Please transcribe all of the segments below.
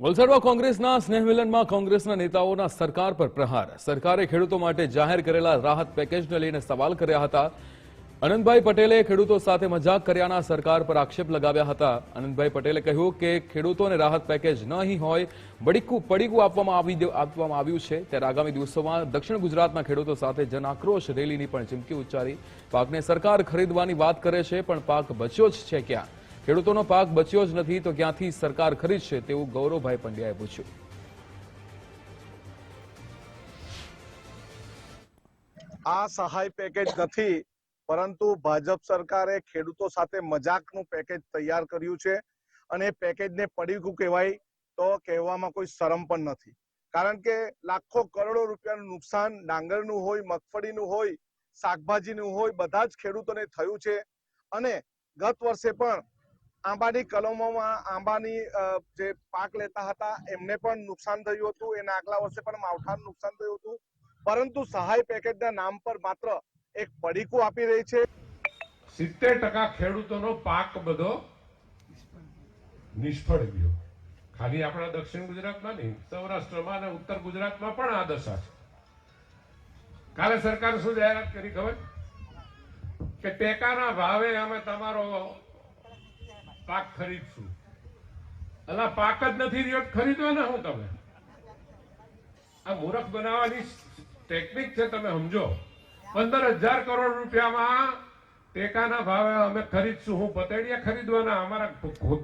વલસાડમાં કોંગ્રેસના સ્નેહમિલનમાં કોંગ્રેસના નેતાઓના સરકાર પર પ્રહાર. સરકારે ખેડૂતો માટે જાહેર કરેલા રાહત પેકેજને લઈને સવાલ કર્યા હતા. અનંતભાઈ પટેલે ખેડૂતો સાથે મજાક કર્યાના સરકાર પર આક્ષેપ લગાવ્યા હતા. અનંતભાઈ પટેલે કહ્યું કે ખેડૂતોને રાહત પેકેજ નહીં હોય બડીકું પડીકું આપવામાં આવી આપવામાં આવ્યું છે. ત્યારે આગામી દિવસોમાં દક્ષિણ ગુજરાતના ખેડૂતો સાથે જન આક્રોશ રેલીની પણ ચીમકી ઉચ્ચારી. પાકને સરકાર ખરીદવાની વાત કરે છે, પણ પાક બચ્યો જ છે ક્યાં? ખેડૂતોનો પાક બચ્યો જ નથી તો ક્યાંથી સરકાર ખરીદશે તેવું ગૌરવભાઈ પંડ્યાએ પૂછ્યું. આ સહાય પેકેજ નથી, પરંતુ ભાજપ સરકારે ખેડૂતો સાથે મજાકનું પેકેજ તૈયાર કર્યું છે અને એ પેકેજને પડીકું કહેવાય તો કહેવામાં કોઈ શરમ પણ નથી. કારણ કે લાખો કરોડો રૂપિયાનું નુકસાન ડાંગરનું હોય, મગફળીનું હોય, શાકભાજીનું હોય, બધા જ ખેડૂતોને થયું છે અને ગત વર્ષે પણ આંબાની કલમોમાં આંબાની જે પાક લેતા હતા, એમને પણ નુકસાન થયું હતું. એના આગલા વર્ષે પણ માવઠાનું નુકસાન થયું હતું. પરંતુ સહાય પેકેજના નામ પર માત્ર એક પડીકું આપી રહી છે. સિત્તેર ટકા ખેડૂતોનો પાક બધો નિષ્ફળ ગયો. ખાલી આપણા દક્ષિણ ગુજરાતમાં નહીં, સૌરાષ્ટ્રમાં અને ઉત્તર ગુજરાતમાં પણ આ દશા છે. કાલે સરકારે શું જાહેરાત કરી ખબર? કે ટેકાના ભાવે અમે તમારો પાક ખરીદશું. અલા, પાક જ નથી રહ્યો ખરીદો ને હું તમે. આ મૂર્ખ બનાવવાની ટેકનિક છે તમે સમજો. પંદર હજાર કરોડ રૂપિયામાં ટેકાના ભાવે અમે ખરીદશું. હું પતેડિયા ખરીદવાના. અમારા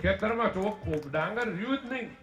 ખેતરમાં ચોખ્ખું ડાંગર રહ્યું જ નહીં.